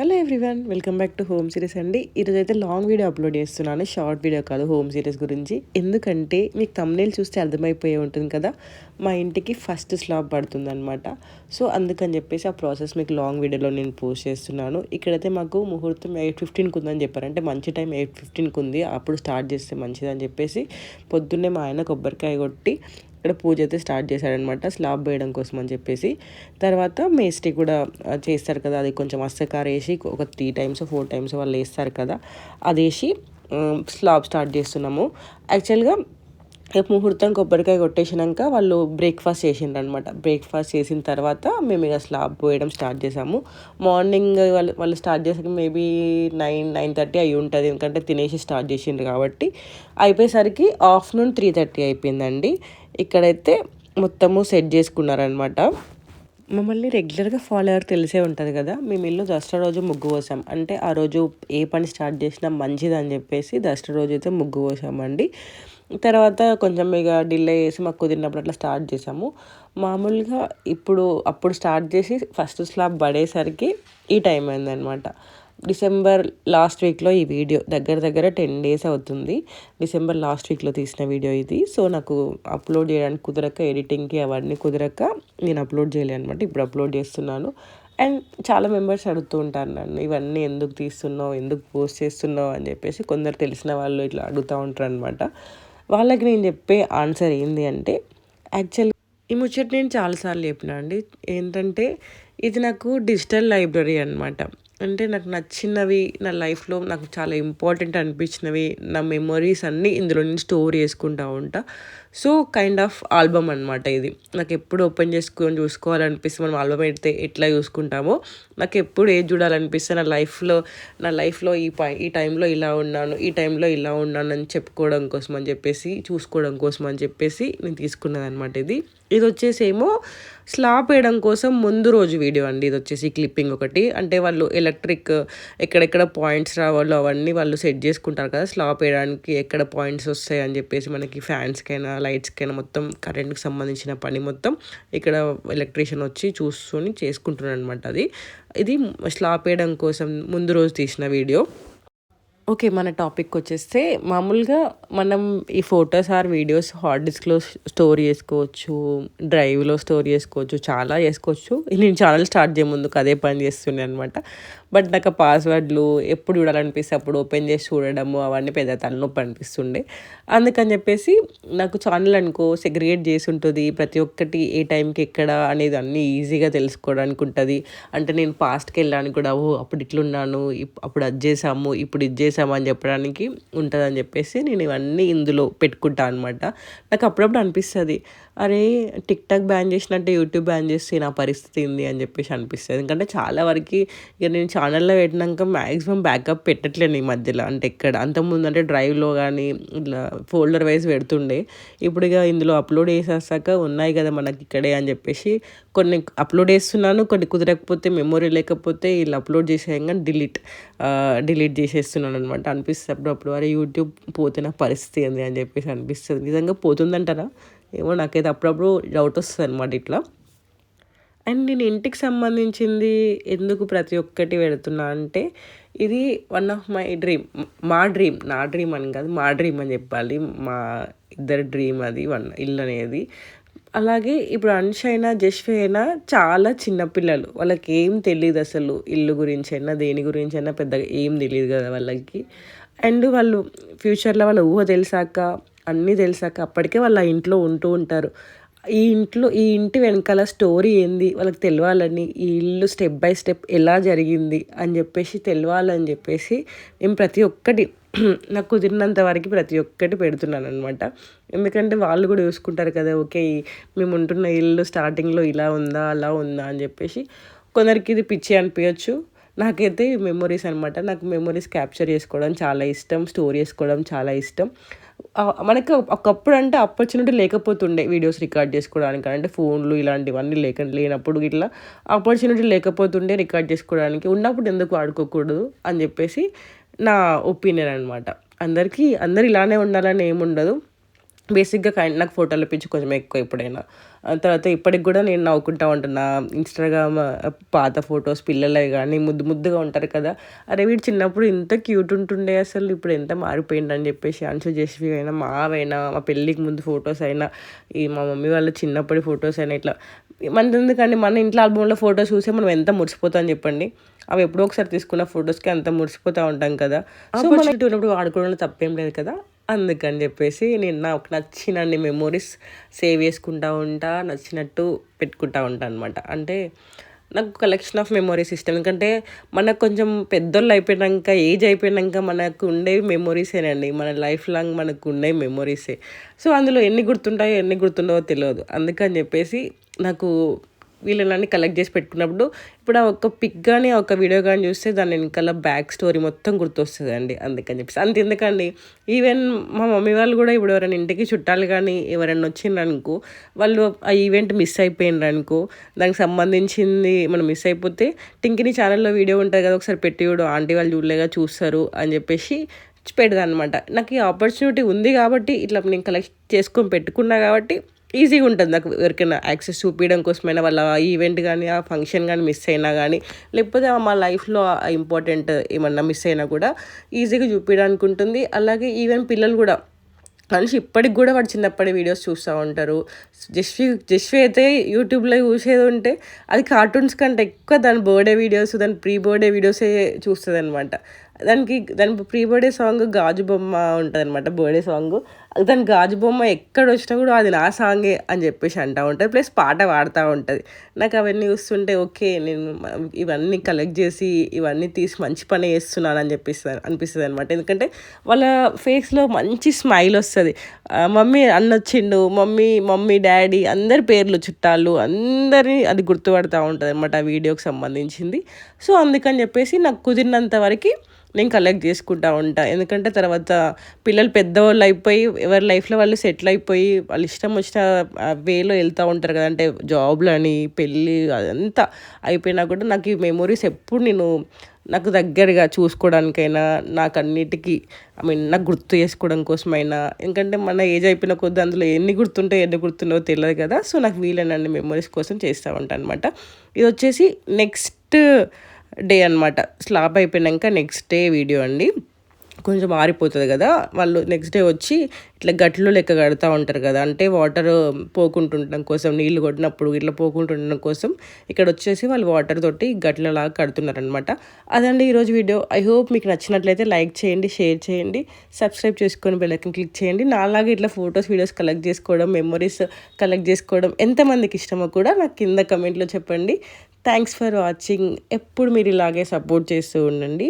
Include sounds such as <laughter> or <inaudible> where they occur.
Hello everyone welcome back to home series అండి. ఈరోజు అయితే లాంగ్ వీడియో అప్లోడ్ చేస్తున్నాను. షార్ట్ వీడియో కాదు హోమ్ సిరీస్ గురించి. ఎందుకంటే మీకు తమ్నేల్ చూస్తే అర్థమైపోయి ఉంటుంది కదా? మా ఇంటికి ఫస్ట్ స్లాబ్ పడుతుందనమాట సో అందుకని చెప్పేసి ఆ ప్రాసెస్ మీకు లాంగ్ వీడియోలో నేను పోస్ట్ చేస్తున్నాను. ఇక్కడైతే మాకు ముహూర్తం ఎయిట్ ఫిఫ్టీన్కి ఉందని చెప్పారు. అంటే మంచి టైం ఎయిట్ ఫిఫ్టీన్కి ఉంది. అప్పుడు స్టార్ట్ చేస్తే మంచిదని చెప్పేసి పొద్దున్నే మా ఆయన కొబ్బరికాయ కొట్టి ఇక్కడ పూజ అయితే స్టార్ట్ చేశాడనమాట స్లాబ్ వేయడం కోసం అని చెప్పేసి. తర్వాత మేస్ట్రీ కూడా చేస్తారు కదా అది కొంచెం అస్తకార వేసి ఒక త్రీ టైమ్స్ ఫోర్ టైమ్స్ వాళ్ళు వేస్తారు కదా అది వేసి స్లాబ్ స్టార్ట్ చేస్తున్నాము. యాక్చువల్గా రేపు ముహూర్తం కొబ్బరికాయ కొట్టేసినాక వాళ్ళు బ్రేక్ఫాస్ట్ చేసిండ్రు అనమాట బ్రేక్ఫాస్ట్ చేసిన తర్వాత మేము ఇక స్లాబ్ పోయడం స్టార్ట్ చేసాము. మార్నింగ్ వాళ్ళు వాళ్ళు స్టార్ట్ చేసాక మేబీ నైన్ నైన్ థర్టీ అయి ఉంటుంది. ఎందుకంటే తినేసి స్టార్ట్ చేసిండ్రు కాబట్టి. అయిపోయేసరికి ఆఫ్టర్నూన్ త్రీ థర్టీ అయిపోయిందండి. ఇక్కడైతే మొత్తము సెట్ చేసుకున్నారనమాట మమ్మల్ని రెగ్యులర్గా ఫాలో అయ్యారు తెలిసే ఉంటుంది కదా. మేము ఇల్లు దసరా రోజు ముగ్గు పోసాం. అంటే ఆ రోజు ఏ పని స్టార్ట్ చేసినా మంచిదని చెప్పేసి దసరా రోజు అయితే ముగ్గు పోసామండి. తర్వాత కొంచెం ఇక డిలే చేసి మాకు కుదిరినప్పుడు అట్లా స్టార్ట్ చేసాము. మామూలుగా ఇప్పుడు అప్పుడు స్టార్ట్ చేసి ఫస్ట్ స్లాబ్ పడేసరికి ఈ టైం అయిందనమాట డిసెంబర్ లాస్ట్ వీక్లో ఈ వీడియో దగ్గర దగ్గర టెన్ డేస్ అవుతుంది. డిసెంబర్ లాస్ట్ వీక్లో తీసిన వీడియో ఇది. సో నాకు అప్లోడ్ చేయడానికి కుదరక ఎడిటింగ్కి అవన్నీ కుదరక నేను అప్లోడ్ చేయలే అనమాట ఇప్పుడు అప్లోడ్ చేస్తున్నాను. అండ్ చాలా మెంబర్స్ అడుగుతూ ఉంటారు నన్ను ఇవన్నీ ఎందుకు తీస్తున్నావు? ఎందుకు పోస్ట్ చేస్తున్నావు? అని చెప్పేసి కొందరు తెలిసిన వాళ్ళు ఇట్లా అడుగుతూ ఉంటారు అనమాట వాళ్ళకి నేను చెప్పే ఆన్సర్ ఏంటి అంటే యాక్చువల్ ఈ ముచ్చట నేను చాలాసార్లు చెప్పిన అండి. ఏంటంటే ఇది నాకు డిజిటల్ లైబ్రరీ అనమాట అంటే నాకు నచ్చినవి నా లైఫ్లో నాకు చాలా ఇంపార్టెంట్ అనిపించినవి నా మెమొరీస్ అన్నీ ఇందులో నేను స్టోర్ చేసుకుంటూ ఉంటా. సో కైండ్ ఆఫ్ ఆల్బమ్ అనమాట ఇది. నాకు ఎప్పుడు ఓపెన్ చేసుకొని చూసుకోవాలనిపిస్తే మనం ఆల్బమ్ పెడితే ఎట్లా చూసుకుంటామో నాకు ఎప్పుడు ఏది చూడాలనిపిస్తే నా లైఫ్లో నా లైఫ్లో ఈ పై ఈ టైంలో ఇలా ఉన్నాను ఈ టైంలో ఇలా ఉన్నాను అని చెప్పుకోవడం కోసం అని చెప్పేసి చూసుకోవడం కోసం అని చెప్పేసి నేను తీసుకున్నది అనమాట ఇది. ఇది వచ్చేసి ఏమో స్లాబ్ వేయడం కోసం ముందు రోజు వీడియో అండి. ఇది వచ్చేసి క్లిప్పింగ్ ఒకటి. అంటే వాళ్ళు ఎలక్ట్రిక్ ఎక్కడెక్కడ పాయింట్స్ రావాలో అవన్నీ వాళ్ళు సెట్ చేసుకుంటారు కదా. స్లాబ్ వేయడానికి ఎక్కడ పాయింట్స్ వస్తాయి అని చెప్పేసి మనకి ఫ్యాన్స్కైనా లైట్స్కైనా మొత్తం కరెంట్కి సంబంధించిన పని మొత్తం ఇక్కడ ఎలక్ట్రీషియన్ వచ్చి చూసుకొని చేసుకుంటున్నాడు అనమాట అది. ఇది స్లాబ్ వేయడం కోసం ముందు రోజు తీసిన వీడియో. ఓకే మన టాపిక్ వచ్చేస్తే మామూలుగా మనం ఈ ఫొటోస్ ఆర్ వీడియోస్ హార్డ్ డిస్క్లో స్టోర్ చేసుకోవచ్చు డ్రైవ్లో స్టోర్ చేసుకోవచ్చు చాలా చేసుకోవచ్చు. నేను ఛానల్ స్టార్ట్ చేయముందుకు అదే పని చేస్తుండే అనమాట బట్ నాకు పాస్వర్డ్లు ఎప్పుడు చూడాలనిపిస్తే అప్పుడు ఓపెన్ చేసి చూడడము అవన్నీ పెద్ద తలనొప్పి అనిపిస్తుండే. అందుకని చెప్పేసి నాకు ఛానల్ అనుకో సెగ్రిగేట్ చేసి ఉంటుంది. ప్రతి ఒక్కటి ఏ టైంకి ఎక్కడ అనేది అన్నీ ఈజీగా తెలుసుకోవడానికి ఉంటుంది. అంటే నేను పాస్ట్కి వెళ్ళడానికి కూడా ఓ అప్పుడు ఇట్లున్నాను అప్పుడు అది చేసాము ఇప్పుడు ఇది చేసాము అని చెప్పడానికి ఉంటుందని చెప్పేసి నేను ఇవన్నీ ఇందులో పెట్టుకుంటాను అనమాట నాకు అప్పుడప్పుడు అనిపిస్తుంది అరే టిక్ టాక్ బ్యాన్ చేసినట్టే యూట్యూబ్ బ్యాన్ చేస్తే నా పరిస్థితి ఏంది? అని చెప్పేసి అనిపిస్తుంది. ఎందుకంటే చాలా వరకు ఇక నేను ఛానల్లో పెట్టినాక మ్యాక్సిమం బ్యాకప్ పెట్టట్లేను ఈ మధ్యలో. అంటే ఎక్కడ? అంతకుముందు అంటే డ్రైవ్లో కానీ ఇట్లా ఫోల్డర్ వైజ్ పెడుతుండే. ఇప్పుడు ఇక ఇందులో అప్లోడ్ చేసేసాక ఉన్నాయి కదా మనకి ఇక్కడే అని చెప్పేసి కొన్ని అప్లోడ్ చేస్తున్నాను కొన్ని కుదరకపోతే మెమొరీ లేకపోతే వీళ్ళు అప్లోడ్ చేసేయంగా డిలీట్ డిలీట్ చేసేస్తున్నాను అనమాట అనిపిస్తుంది అప్పుడప్పుడు అరే యూట్యూబ్ పోతే నా పరిస్థితి ఏంది అని చెప్పేసి అనిపిస్తుంది. నిజంగా పోతుందంటారా? ఏమో నాకైతే అప్పుడప్పుడు డౌట్ వస్తుంది అనమాట ఇట్లా. అండ్ నేను ఇంటికి సంబంధించింది ఎందుకు ప్రతి ఒక్కటి పెడుతున్నా అంటే ఇది వన్ ఆఫ్ మై డ్రీమ్ మా డ్రీమ్ నా డ్రీమ్ అని కాదు మా డ్రీమ్ అని చెప్పాలి. మా ఇద్దరి డ్రీమ్ అది వన్ ఇల్లు అనేది. అలాగే ఇప్పుడు అంశ అయినా జష్ అయినా చాలా చిన్నపిల్లలు వాళ్ళకి ఏం తెలియదు అసలు ఇల్లు గురించి అయినా దేని గురించి అయినా పెద్దగా ఏం తెలియదు కదా వాళ్ళకి. అండ్ వాళ్ళు ఫ్యూచర్లో వాళ్ళ ఊహ తెలిసాక అన్నీ తెలిసాక అప్పటికే వాళ్ళ ఇంట్లో ఉంటూ ఉంటారు. ఈ ఇంట్లో ఈ ఇంటి వెనకాల స్టోరీ ఏంది? వాళ్ళకి తెలియాలని ఈ ఇల్లు స్టెప్ బై స్టెప్ ఎలా జరిగింది అని చెప్పేసి తెలియాలని చెప్పేసి నేను ప్రతి ఒక్కటి <clears throat> నాకు కుదిరినంత వరకు ప్రతి ఒక్కటి పెడుతున్నాను అనమాట ఎందుకంటే వాళ్ళు కూడా చూసుకుంటారు కదా ఓకే మేము ఉంటున్న ఇల్లు స్టార్టింగ్లో ఇలా ఉందా అలా ఉందా అని చెప్పేసి కొందరికి ఇది పిచ్చి అనిపించచ్చు. నాకైతే మెమొరీస్ అనమాట నాకు మెమొరీస్ క్యాప్చర్ చేసుకోవడం చాలా ఇష్టం స్టోర్ చేసుకోవడం చాలా ఇష్టం. మనకి ఒకప్పుడు అంటే ఆపర్చునిటీ లేకపోతుండే వీడియోస్ రికార్డ్ చేసుకోవడానికి. అంటే ఫోన్లు ఇలాంటివన్నీ లేక లేనప్పుడు ఇట్లా ఆపర్చునిటీ లేకపోతుండే రికార్డ్ చేసుకోవడానికి. ఉన్నప్పుడు ఎందుకు ఆడుకోకూడదు అని చెప్పేసి నా ఒపీనియన్ అనమాట అందరికీ అందరు ఇలానే ఉండాలని ఏముండదు. బేసిక్గా కైండ్ నాకు ఫోటోల పిచ్చి కొంచెం ఎక్కువ ఎప్పుడైనా. తర్వాత ఇప్పటికి కూడా నేను నవ్వుకుంటా ఉంటున్నా. ఇన్స్టాగ్రామ్ పాత ఫొటోస్ పిల్లలవి కానీ ముద్దు ముద్దుగా ఉంటారు కదా. అరే వీడు చిన్నప్పుడు ఇంత క్యూట్ ఉంటుండే అసలు. ఇప్పుడు ఎంత మారిపోయిందని చెప్పేసి అంశు జస్వి అయినా మావైనా మా పెళ్ళికి ముందు ఫొటోస్ అయినా ఈ మా మమ్మీ వాళ్ళ చిన్నప్పటి ఫొటోస్ అయినా ఇట్లా. మన ఎందుకండి? మన ఇంట్లో ఆల్బమ్లో ఫొటోస్ చూస్తే మనం ఎంత మురిసిపోతాం చెప్పండి? అవి ఎప్పుడో ఒకసారి తీసుకున్న ఫొటోస్కి అంత మురిసిపోతూ ఉంటాం కదా. సో మనకి ఉన్నప్పుడు వాడుకోవడంలో తప్పేం లేదు కదా. అందుకని చెప్పేసి నేను నాకు నచ్చినన్ని మెమోరీస్ సేవ్ చేసుకుంటా ఉంటా నచ్చినట్టు పెట్టుకుంటా ఉంటా అనమాట అంటే నాకు కలెక్షన్ ఆఫ్ మెమొరీస్ ఇష్టం. ఎందుకంటే మనకు కొంచెం పెద్దోళ్ళు అయిపోయినాక ఏజ్ అయిపోయినాక మనకు ఉండేవి మెమొరీసేనండి మన లైఫ్ లాంగ్ మనకు ఉండే మెమొరీసే సో అందులో ఎన్ని గుర్తుంటాయో ఎన్ని గుర్తుండవో తెలియదు. అందుకని చెప్పేసి నాకు వీళ్ళని కలెక్ట్ చేసి పెట్టుకున్నప్పుడు ఇప్పుడు ఆ ఒక పిక్ కానీ ఒక వీడియో కానీ చూస్తే దాని వెనకాల బ్యాక్ స్టోరీ మొత్తం గుర్తొస్తుంది అండి అందుకని చెప్పేసి. అంత ఎందుకండి? ఈవెన్ మా మమ్మీ వాళ్ళు కూడా ఇప్పుడు ఎవరైనా ఇంటికి చుట్టాలు కానీ ఎవరైనా వచ్చిండ్రనుకో వాళ్ళు ఆ ఈవెంట్ మిస్ అయిపోయిండ్రనుకో దానికి సంబంధించింది మనం మిస్ అయిపోతే టింకిని ఛానల్లో వీడియో ఉంటుంది కదా ఒకసారి పెట్టి చూడు ఆంటీ వాళ్ళు చూడలేగా చూస్తారు అని చెప్పేసి పెడదా అనమాట నాకు ఈ ఆపర్చునిటీ ఉంది కాబట్టి ఇట్లా నేను కలెక్ట్ చేసుకొని పెట్టుకున్నా కాబట్టి ఈజీగా ఉంటుంది నాకు ఎవరికైనా యాక్సెస్ చూపించడం కోసమైనా వాళ్ళ ఈవెంట్ కానీ ఆ ఫంక్షన్ కానీ మిస్ అయినా కానీ లేకపోతే మా లైఫ్లో ఇంపార్టెంట్ ఏమన్నా మిస్ అయినా కూడా ఈజీగా చూపించడానికి ఉంటుంది. అలాగే ఈవెన్ పిల్లలు కూడా మనిషి ఇప్పటికి కూడా వాడు చిన్నప్పటి వీడియోస్ చూస్తూ ఉంటారు. జస్వి జస్వి అయితే యూట్యూబ్లో చూసేది ఉంటే అది కార్టూన్స్ కంటే ఎక్కువ దాని బర్త్డే వీడియోస్ దాని ప్రీ బర్త్డే వీడియోసే చూస్తుంది అనమాట దానికి దాని ప్రీ బర్త్డే సాంగ్ గాజు బొమ్మ ఉంటుంది అనమాట బర్త్డే సాంగ్. దాని గాజు బొమ్మ ఎక్కడ వచ్చినా కూడా అది నా సాంగే అని చెప్పేసి అంటూ ఉంటుంది. ప్లస్ పాట పాడుతూ ఉంటుంది. నాకు అవన్నీ చూస్తుంటే ఓకే నేను ఇవన్నీ కలెక్ట్ చేసి ఇవన్నీ తీసి మంచి పని చేస్తున్నాను అని చెప్పిస్తాను అనిపిస్తుంది అనమాట ఎందుకంటే వాళ్ళ ఫేస్లో మంచి స్మైల్ వస్తుంది. మమ్మీ అన్న వచ్చిండు మమ్మీ మమ్మీ డాడీ అందరి పేర్లు చుట్టాలు అందరినీ అది గుర్తుపడుతూ ఉంటుంది అనమాట ఆ వీడియోకి సంబంధించింది. సో అందుకని చెప్పేసి నాకు కుదిరినంత వరకు నేను కలెక్ట్ చేసుకుంటా ఉంటా. ఎందుకంటే తర్వాత పిల్లలు పెద్దవాళ్ళు అయిపోయి ఎవరి లైఫ్లో వాళ్ళు సెటిల్ అయిపోయి వాళ్ళు ఇష్టం వచ్చిన వేలో వెళ్తూ ఉంటారు కదా. అంటే జాబ్లు అని పెళ్ళి అదంతా అయిపోయినా కూడా నాకు ఈ మెమొరీస్ ఎప్పుడు నేను నాకు దగ్గరగా చూసుకోవడానికైనా నాకు అన్నిటికీ ఐ మీన్ నాకు గుర్తు చేసుకోవడం కోసమైనా ఎందుకంటే మన ఏజ్ అయిపోయిన కొద్ది అందులో ఎన్ని గుర్తుంటాయో ఎన్ని గుర్తుండో తెలియదు కదా. సో నాకు వీలైనన్ని మెమొరీస్ కోసం చేస్తూ ఉంటాను అనమాట ఇది వచ్చేసి నెక్స్ట్ డే అనమాట స్లాబ్ అయిపోయినాక నెక్స్ట్ డే వీడియో అండి. కొంచెం ఆరిపోతుంది కదా. వాళ్ళు నెక్స్ట్ డే వచ్చి ఇట్లా గట్లు లెక్క కడుతూ ఉంటారు కదా. అంటే వాటర్ పోకుంటుండడం కోసం నీళ్ళు కొట్టినప్పుడు ఇట్లా పోకుంటుండడం కోసం ఇక్కడ వచ్చేసి వాళ్ళు వాటర్ తోటి గట్లలాగా కడుతున్నారనమాట అదండి ఈరోజు వీడియో ఐ హోప్ మీకు నచ్చినట్లయితే లైక్ చేయండి షేర్ చేయండి సబ్స్క్రైబ్ చేసుకొని బెల్లైకన్ క్లిక్ చేయండి. నాలాగే ఇట్లా ఫొటోస్ వీడియోస్ కలెక్ట్ చేసుకోవడం మెమొరీస్ కలెక్ట్ చేసుకోవడం ఎంతమందికి ఇష్టమో కూడా నాకు కింద కమెంట్లో చెప్పండి. థ్యాంక్స్ ఫర్ వాచింగ్ ఎప్పుడు మీరు ఇలాగే సపోర్ట్ చేస్తూ ఉండండి.